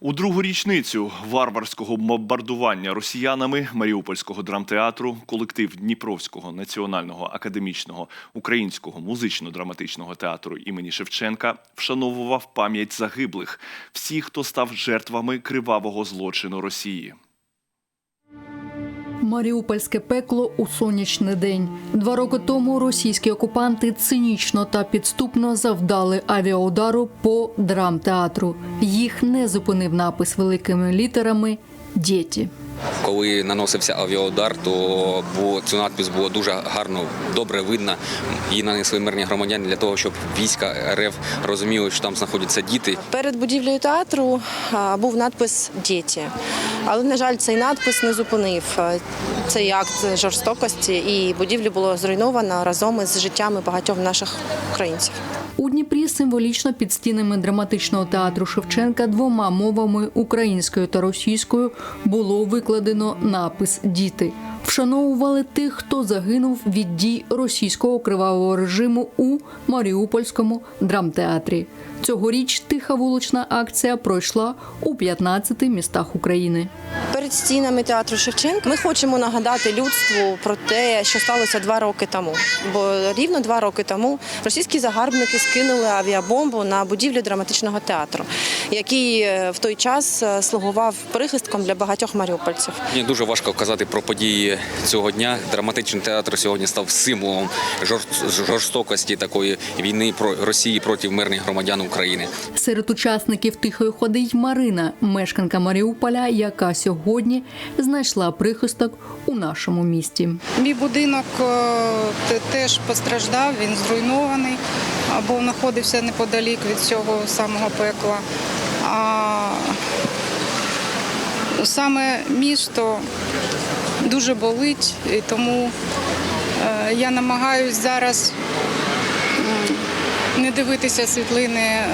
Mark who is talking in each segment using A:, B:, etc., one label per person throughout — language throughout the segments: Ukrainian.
A: У другу річницю варварського бомбардування росіянами Маріупольського драмтеатру колектив Дніпровського національного академічного українського музично-драматичного театру імені Шевченка вшановував пам'ять загиблих, всіх, хто став жертвами кривавого злочину Росії.
B: Маріупольське пекло у сонячний день. Два роки тому російські окупанти цинічно та підступно завдали авіаудару по драмтеатру. Їх не зупинив напис великими літерами Діти.
C: Коли наносився авіаудар, то було, цю надпис було дуже гарно, добре видно. Її нанесли мирні громадяни для того, щоб війська РФ розуміли, що там знаходяться діти.
D: Перед будівлею театру був надпис Діти. Але, на жаль, цей надпис не зупинив цей акт жорстокості, і будівлю було зруйновано разом із життями багатьох наших українців.
B: У Дніпрі символічно під стінами драматичного театру Шевченка двома мовами українською та російською було викладено напис Діти. Вшановували тих, хто загинув від дій російського кривавого режиму у Маріупольському драмтеатрі. Цьогоріч тиха вулична акція пройшла у 15 містах України.
D: Перед стінами театру Шевченка ми хочемо нагадати людству про те, що сталося два роки тому. Бо рівно два роки тому російські загарбники скинули авіабомбу на будівлю драматичного театру, який е, в той час е, слугував прихистком для багатьох маріупольців.
C: Мені дуже важко казати про події цього дня. Драматичний театр сьогодні став символом жорстокості такої війни про Росії проти мирних громадян України.
B: Серед учасників тихої ходи й Марина, мешканка Маріуполя, яка сьогодні знайшла прихисток у нашому місті.
E: Мій будинок е, теж постраждав, він зруйнований або знаходився неподалік від цього самого пекла. А саме місто дуже болить, і тому е, я намагаюсь зараз не дивитися світлини е,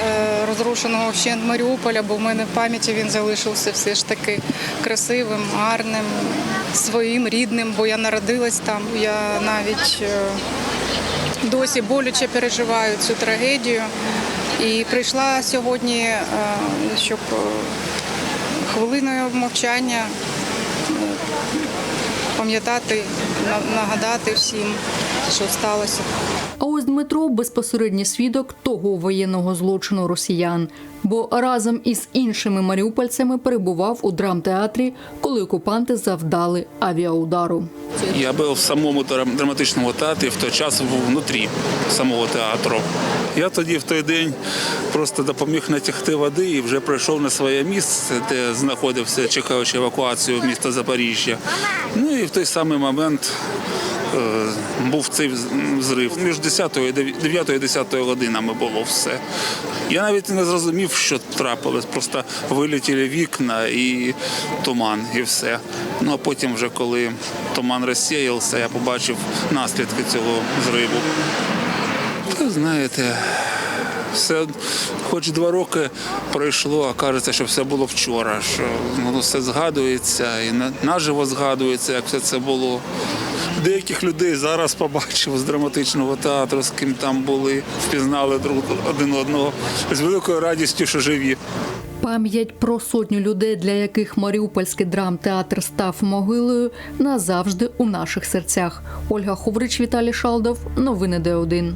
E: розрушеного вщент Маріуполя, бо в мене в пам'яті він залишився все ж таки красивим, гарним, своїм, рідним, бо я народилась там. Я навіть е, досі боляче переживаю цю трагедію. І прийшла сьогодні, е, щоб хвилиною мовчання пам'ятати, на- нагадати всім, що сталося.
B: А ось Дмитро безпосередній свідок того воєнного злочину росіян, бо разом із іншими маріупольцями перебував у драмтеатрі, коли окупанти завдали авіаудару.
F: Я був в самому драм- драматичному театрі, в той час був внутрі самого театру. Я тоді в той день просто допоміг натягти води і вже прийшов на своє місце, де знаходився, чекаючи евакуацію в місто Запоріжжя. Ну і в той самий момент був цей взрив. Між 10 і 9 і 10 годинами було все. Я навіть не зрозумів, що трапилось. Просто вилетіли вікна і туман, і все. Ну а потім, вже коли туман розсіявся, я побачив наслідки цього зриву. Та знаєте, все, хоч два роки пройшло, а кажеться, що все було вчора, що воно все згадується і наживо згадується, як все це було. Деяких людей зараз побачив з драматичного театру, з ким там були, впізнали друг один одного з великою радістю, що живі.
B: Пам'ять про сотню людей, для яких Маріупольський драмтеатр став могилою, назавжди у наших серцях. Ольга Ховрич, Віталій Шалдов. Новини Д1.